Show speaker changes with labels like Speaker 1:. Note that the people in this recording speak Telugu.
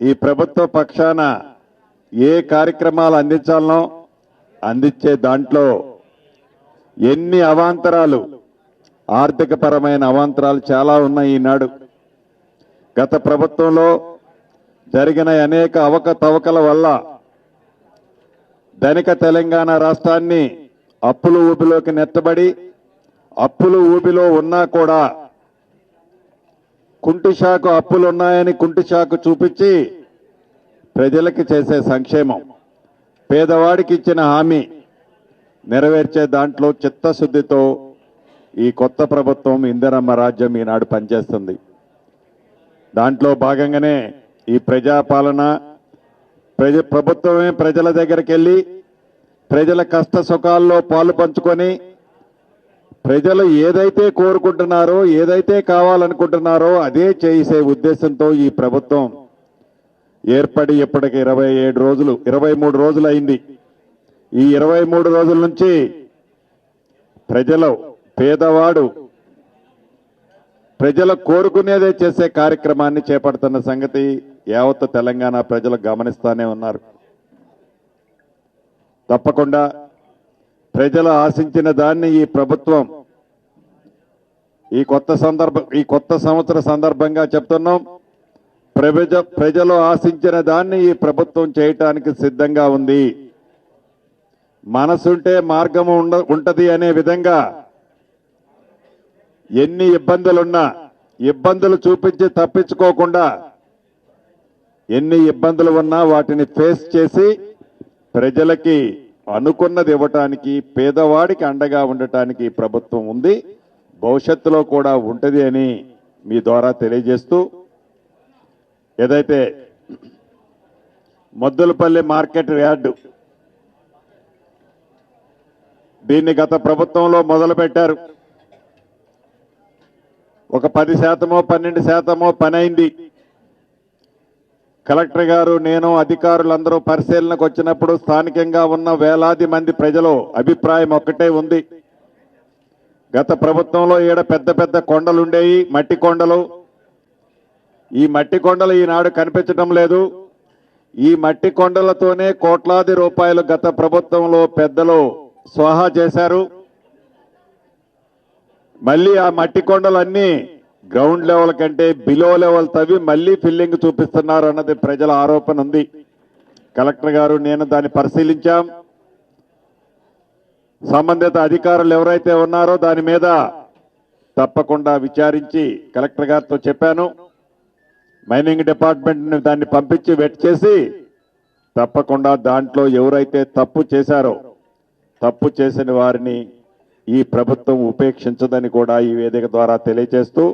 Speaker 1: ఈ ప్రభుత్వ పక్షాన ఏ కార్యక్రమాలు అందించాలనో అందించే దాంట్లో ఎన్ని అవాంతరాలు ఆర్థిక పరమైన అవాంతరాలు చాలా ఉన్నాయి ఈనాడు. గత ప్రభుత్వంలో జరిగిన అనేక అవకతవకల వల్ల ధనిక తెలంగాణ రాష్ట్రాన్ని అప్పులు ఊబిలోకి నెట్టబడి అప్పులు ఊబిలో ఉన్నా కూడా కుంటి శాఖ అప్పులు ఉన్నాయని కుంటి శాఖ చూపించి ప్రజలకి చేసే సంక్షేమం. పేదవాడికి ఇచ్చిన హామీ నెరవేర్చే దాంట్లో చిత్తశుద్ధితో ఈ కొత్త ప్రభుత్వం ఇందిరమ్మ రాజ్యం ఈనాడు పనిచేస్తుంది. దాంట్లో భాగంగానే ఈ ప్రజాపాలన ప్రజ ప్రభుత్వమే ప్రజల దగ్గరికి వెళ్ళి ప్రజల కష్ట సుఖాల్లో పాలు పంచుకొని ప్రజలు ఏదైతే కోరుకుంటున్నారో ఏదైతే కావాలనుకుంటున్నారో అదే చేసే ఉద్దేశంతో ఈ ప్రభుత్వం ఏర్పడి ఇప్పటికి ఇరవై ఏడు రోజులు ఇరవై మూడు రోజులు అయింది. ఈ ఇరవై మూడు రోజుల నుంచి ప్రజలు పేదవాడు ప్రజలు కోరుకునేదే చేసే కార్యక్రమాన్ని చేపడుతున్న సంగతి యావత్ తెలంగాణ ప్రజలు గమనిస్తానే ఉన్నారు. తప్పకుండా ప్రజలు ఆశించిన దాన్ని ఈ ప్రభుత్వం ఈ కొత్త సందర్భ ఈ కొత్త సంవత్సర సందర్భంగా చెప్తున్నాం. ప్రజ ప్రజలు ఆశించిన దాన్ని ఈ ప్రభుత్వం చేయటానికి సిద్ధంగా ఉంది. మనసుంటే మార్గం ఉండ ఉంటుంది అనే విధంగా ఎన్ని ఇబ్బందులున్నా ఇబ్బందులు చూపించి తప్పించుకోకుండా ఎన్ని ఇబ్బందులు ఉన్నా వాటిని ఫేస్ చేసి ప్రజలకి అనుకున్నది ఇవ్వటానికి పేదవాడికి అండగా ఉండటానికి ప్రభుత్వం ఉంది. భవిష్యత్తులో కూడా ఉంటుంది అని మీ ద్వారా తెలియజేస్తూ ఏదైతే మద్దులపల్లి మార్కెట్ యార్డు దీన్ని గత ప్రభుత్వంలో మొదలుపెట్టారు. ఒక పది శాతమో పన్నెండు శాతమో పని అయింది కలెక్టర్ గారు నేను అధికారులందరూ పరిశీలనకు వచ్చినప్పుడు స్థానికంగా ఉన్న వేలాది మంది ప్రజలు అభిప్రాయం ఒక్కటే ఉంది. గత ప్రభుత్వంలో ఈడ పెద్ద పెద్ద కొండలు ఉండేవి మట్టి కొండలు. ఈ మట్టి కొండలు ఈనాడు కనిపించడం లేదు. ఈ మట్టి కొండలతోనే కోట్లాది రూపాయలు గత ప్రభుత్వంలో పెద్దలు స్వాహా చేశారు. మళ్ళీ ఆ మట్టి కొండలన్నీ గ్రౌండ్ లెవెల్ కంటే బిలో లెవెల్ తవ్వి మళ్ళీ ఫిల్లింగ్ చూపిస్తున్నారు అన్నది ప్రజల ఆరోపణ ఉంది. కలెక్టర్ గారు నేను దాన్ని పరిశీలించాం. సంబంధిత అధికారులు ఎవరైతే ఉన్నారో దాని మీద తప్పకుండా విచారించి కలెక్టర్ గారితో చెప్పాను. మైనింగ్ డిపార్ట్మెంట్ని దాన్ని పంపించి వెట్ చేసి తప్పకుండా దాంట్లో ఎవరైతే తప్పు చేశారో తప్పు చేసిన వారిని ఈ ప్రభుత్వం ఉపేక్షించదని కూడా ఈ వేదిక ద్వారా తెలియజేస్తూ